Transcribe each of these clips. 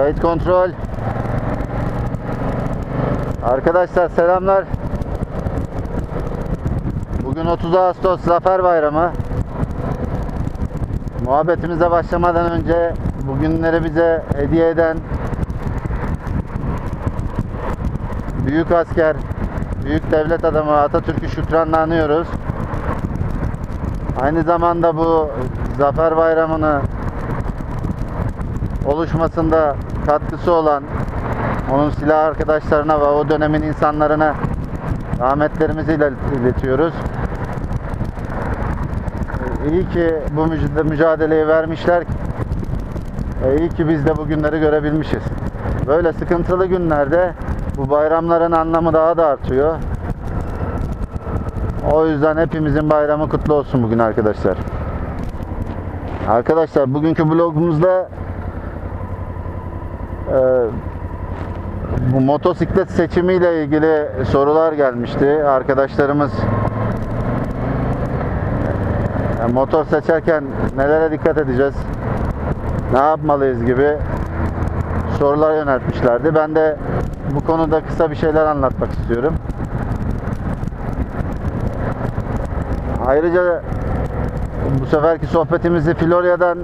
Kayıt kontrol. Arkadaşlar selamlar. Bugün 30 Ağustos Zafer Bayramı. Muhabbetimize başlamadan önce bugünleri bize hediye eden büyük asker, büyük devlet adamı Atatürk'ü şükranla anıyoruz. Aynı zamanda bu Zafer Bayramı'nı oluşmasında katkısı olan onun silah arkadaşlarına ve o dönemin insanlarına rahmetlerimizi ilet- iletiyoruz. Ee, İyi ki bu müc- mücadeleyi vermişler. Ee, İyi ki biz de bu günleri görebilmişiz. Böyle sıkıntılı günlerde bu bayramların anlamı daha da artıyor. O yüzden hepimizin bayramı kutlu olsun bugün arkadaşlar. Arkadaşlar bugünkü blogumuzda e, bu motosiklet seçimiyle ilgili sorular gelmişti. Arkadaşlarımız e, motor seçerken nelere dikkat edeceğiz? Ne yapmalıyız gibi sorular yöneltmişlerdi. Ben de bu konuda kısa bir şeyler anlatmak istiyorum. Ayrıca bu seferki sohbetimizi Florya'dan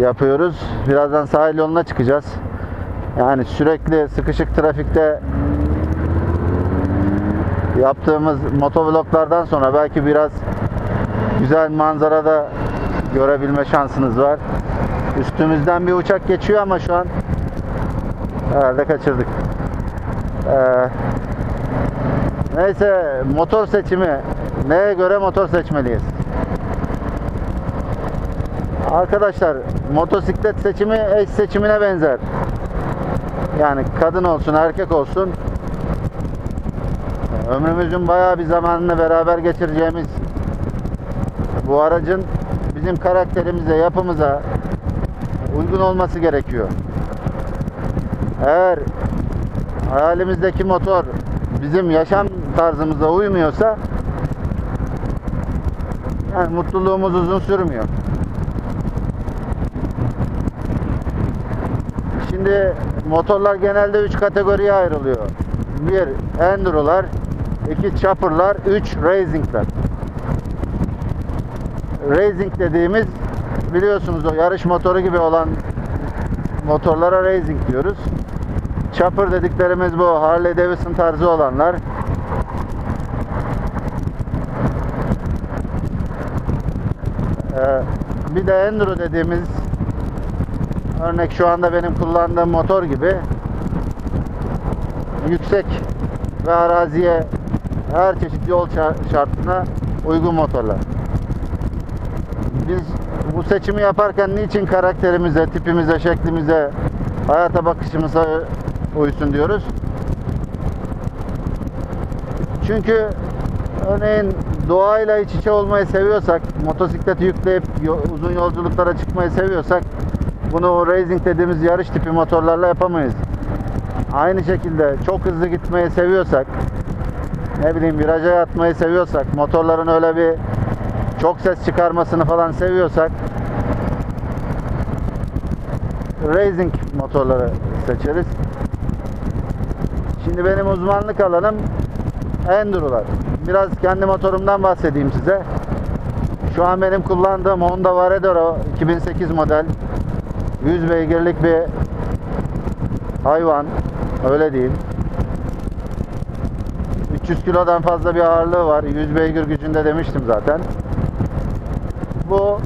yapıyoruz. Birazdan sahil yoluna çıkacağız. Yani sürekli sıkışık trafikte yaptığımız motovloglardan sonra belki biraz güzel manzarada görebilme şansınız var. Üstümüzden bir uçak geçiyor ama şu an herhalde kaçırdık. Ee, neyse motor seçimi neye göre motor seçmeliyiz? Arkadaşlar motosiklet seçimi eş seçimine benzer. Yani kadın olsun erkek olsun ömrümüzün bayağı bir zamanını beraber geçireceğimiz bu aracın bizim karakterimize, yapımıza uygun olması gerekiyor. Eğer hayalimizdeki motor bizim yaşam tarzımıza uymuyorsa yani mutluluğumuz uzun sürmüyor. Şimdi motorlar genelde 3 kategoriye ayrılıyor. 1 enduro'lar, 2 chopper'lar, 3 racing'ler. Racing dediğimiz biliyorsunuz o yarış motoru gibi olan motorlara racing diyoruz. Chopper dediklerimiz bu Harley Davidson tarzı olanlar. Ee, bir de enduro dediğimiz örnek şu anda benim kullandığım motor gibi yüksek ve araziye her çeşit yol şar- şartına uygun motorlar. Biz bu seçimi yaparken niçin karakterimize, tipimize, şeklimize, hayata bakışımıza uysun diyoruz? Çünkü örneğin doğayla iç içe olmayı seviyorsak, motosikleti yükleyip uzun yolculuklara çıkmayı seviyorsak bunu racing dediğimiz yarış tipi motorlarla yapamayız. Aynı şekilde çok hızlı gitmeyi seviyorsak, ne bileyim viraja yatmayı seviyorsak, motorların öyle bir çok ses çıkarmasını falan seviyorsak racing motorları seçeriz. Şimdi benim uzmanlık alanım enduro'lar. Biraz kendi motorumdan bahsedeyim size. Şu an benim kullandığım Honda Varadero 2008 model 100 beygirlik bir hayvan. Öyle diyeyim. 300 kilodan fazla bir ağırlığı var. 100 beygir gücünde demiştim zaten. Bu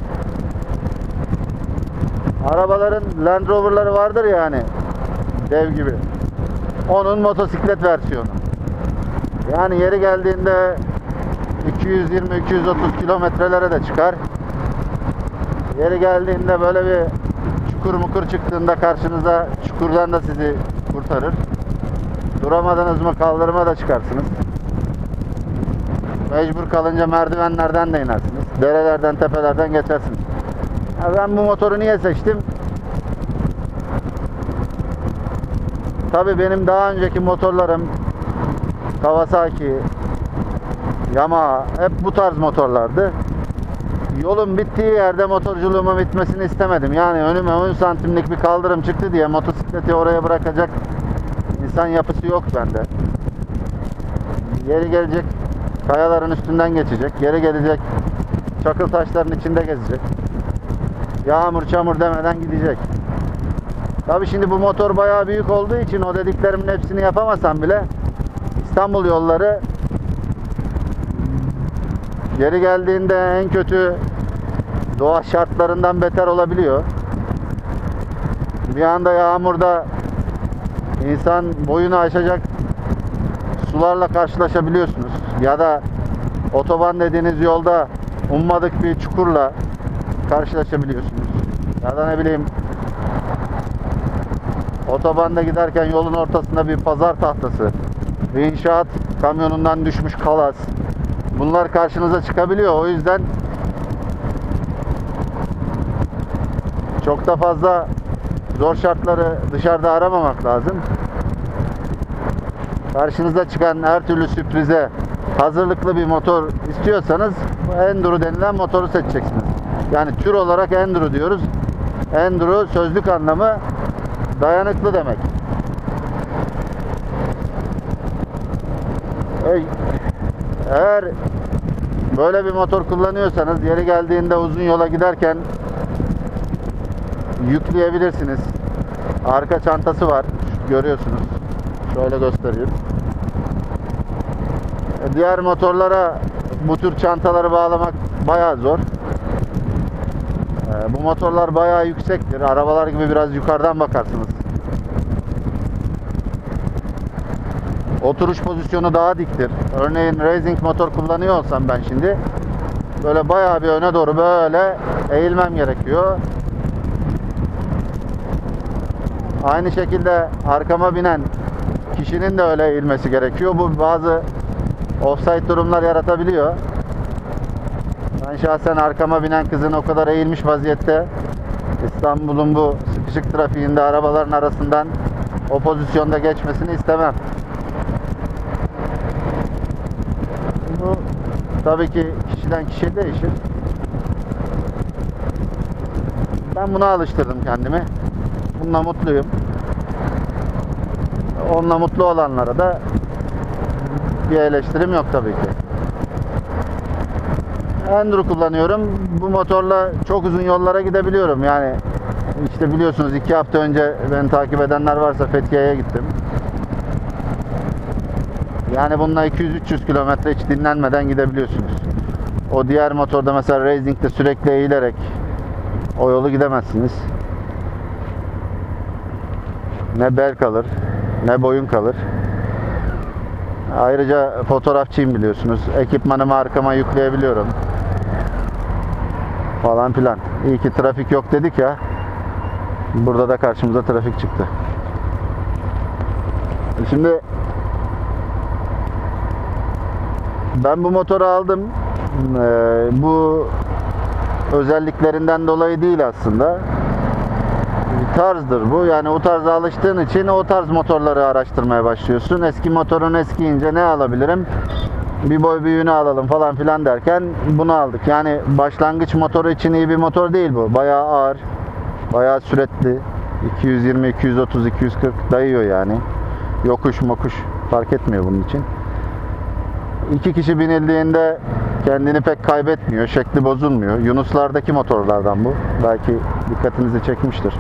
arabaların Land Rover'ları vardır ya hani dev gibi. Onun motosiklet versiyonu. Yani yeri geldiğinde 220-230 kilometrelere de çıkar. Yeri geldiğinde böyle bir çukur mukur çıktığında karşınıza çukurdan da sizi kurtarır. Duramadınız mı kaldırıma da çıkarsınız. Mecbur kalınca merdivenlerden de inersiniz. Derelerden, tepelerden geçersiniz. Ya ben bu motoru niye seçtim? Tabii benim daha önceki motorlarım Kawasaki, Yamaha hep bu tarz motorlardı. Yolun bittiği yerde motorculuğumun bitmesini istemedim. Yani önüme 10 santimlik bir kaldırım çıktı diye motosikleti oraya bırakacak insan yapısı yok bende. Yeri gelecek kayaların üstünden geçecek. Geri gelecek çakıl taşların içinde gezecek. Yağmur çamur demeden gidecek. Tabi şimdi bu motor bayağı büyük olduğu için o dediklerimin hepsini yapamasam bile İstanbul yolları Geri geldiğinde en kötü doğa şartlarından beter olabiliyor. Bir anda yağmurda insan boyunu aşacak sularla karşılaşabiliyorsunuz. Ya da otoban dediğiniz yolda ummadık bir çukurla karşılaşabiliyorsunuz. Ya da ne bileyim otobanda giderken yolun ortasında bir pazar tahtası, bir inşaat kamyonundan düşmüş kalas, Bunlar karşınıza çıkabiliyor. O yüzden çok da fazla zor şartları dışarıda aramamak lazım. Karşınıza çıkan her türlü sürprize hazırlıklı bir motor istiyorsanız Enduro denilen motoru seçeceksiniz. Yani tür olarak Enduro diyoruz. Enduro sözlük anlamı dayanıklı demek. Eğer böyle bir motor kullanıyorsanız yeri geldiğinde uzun yola giderken yükleyebilirsiniz. Arka çantası var. Görüyorsunuz. Şöyle göstereyim. E, Diğer motorlara bu tür çantaları bağlamak bayağı zor. E, Bu motorlar bayağı yüksektir. Arabalar gibi biraz yukarıdan bakarsınız. Oturuş pozisyonu daha diktir. Örneğin racing motor kullanıyor olsam ben şimdi böyle bayağı bir öne doğru böyle eğilmem gerekiyor. Aynı şekilde arkama binen kişinin de öyle eğilmesi gerekiyor. Bu bazı offside durumlar yaratabiliyor. Ben şahsen arkama binen kızın o kadar eğilmiş vaziyette İstanbul'un bu sıkışık trafiğinde arabaların arasından o pozisyonda geçmesini istemem. Bu tabii ki kişiden kişiye değişir. Ben buna alıştırdım kendimi. Bununla mutluyum. Onunla mutlu olanlara da bir eleştirim yok tabii ki. Enduro kullanıyorum. Bu motorla çok uzun yollara gidebiliyorum. Yani işte biliyorsunuz iki hafta önce beni takip edenler varsa Fethiye'ye gittim. Yani bununla 200-300 kilometre hiç dinlenmeden gidebiliyorsunuz. O diğer motorda mesela Racing'de sürekli eğilerek o yolu gidemezsiniz. Ne bel kalır, ne boyun kalır. Ayrıca fotoğrafçıyım biliyorsunuz. Ekipmanımı arkama yükleyebiliyorum. Falan filan. İyi ki trafik yok dedik ya. Burada da karşımıza trafik çıktı. Şimdi ben bu motoru aldım. Ee, bu özelliklerinden dolayı değil aslında. Tarzdır bu. Yani o tarza alıştığın için o tarz motorları araştırmaya başlıyorsun. Eski motorun eskiyince ne alabilirim? Bir boy büyüğünü alalım falan filan derken bunu aldık. Yani başlangıç motoru için iyi bir motor değil bu. Bayağı ağır, bayağı süratli. 220, 230, 240 dayıyor yani. Yokuş mokuş fark etmiyor bunun için. İki kişi binildiğinde kendini pek kaybetmiyor, şekli bozulmuyor. Yunuslardaki motorlardan bu. Belki dikkatinizi çekmiştir.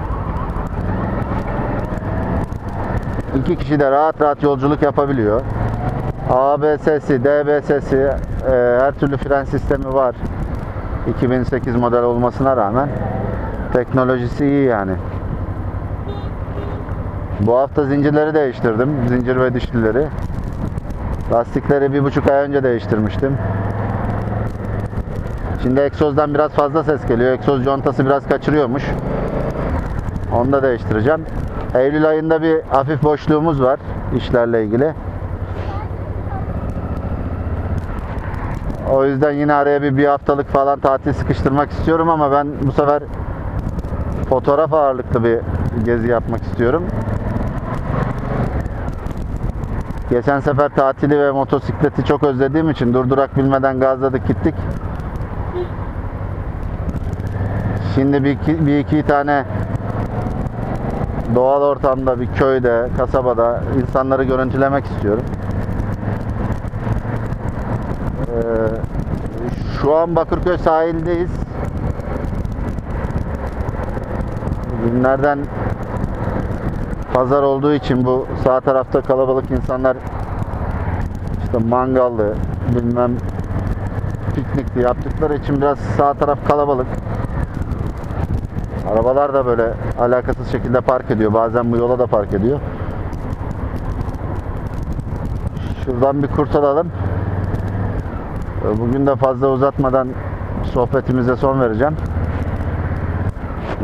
İki kişi de rahat rahat yolculuk yapabiliyor. ABS'si, DBS'si, e, her türlü fren sistemi var. 2008 model olmasına rağmen teknolojisi iyi yani. Bu hafta zincirleri değiştirdim. Zincir ve dişlileri. Lastikleri bir buçuk ay önce değiştirmiştim. Şimdi egzozdan biraz fazla ses geliyor. Egzoz contası biraz kaçırıyormuş. Onu da değiştireceğim. Eylül ayında bir hafif boşluğumuz var işlerle ilgili. O yüzden yine araya bir, bir haftalık falan tatil sıkıştırmak istiyorum ama ben bu sefer fotoğraf ağırlıklı bir gezi yapmak istiyorum. Geçen sefer tatili ve motosikleti çok özlediğim için durdurak bilmeden gazladık gittik. Şimdi bir iki, bir iki tane doğal ortamda bir köyde, kasabada insanları görüntülemek istiyorum. Ee, şu an Bakırköy sahildeyiz. Günlerden pazar olduğu için bu sağ tarafta kalabalık insanlar işte mangallı bilmem piknikli yaptıkları için biraz sağ taraf kalabalık. Arabalar da böyle alakasız şekilde park ediyor. Bazen bu yola da park ediyor. Şuradan bir kurtulalım. Bugün de fazla uzatmadan sohbetimize son vereceğim.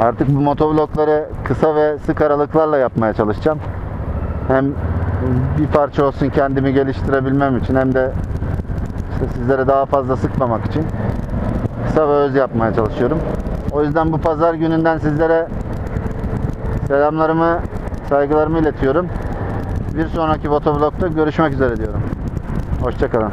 Artık bu motovlogları kısa ve sık aralıklarla yapmaya çalışacağım. Hem bir parça olsun kendimi geliştirebilmem için hem de işte sizlere daha fazla sıkmamak için kısa ve öz yapmaya çalışıyorum. O yüzden bu pazar gününden sizlere selamlarımı, saygılarımı iletiyorum. Bir sonraki motovlogda görüşmek üzere diyorum. Hoşçakalın.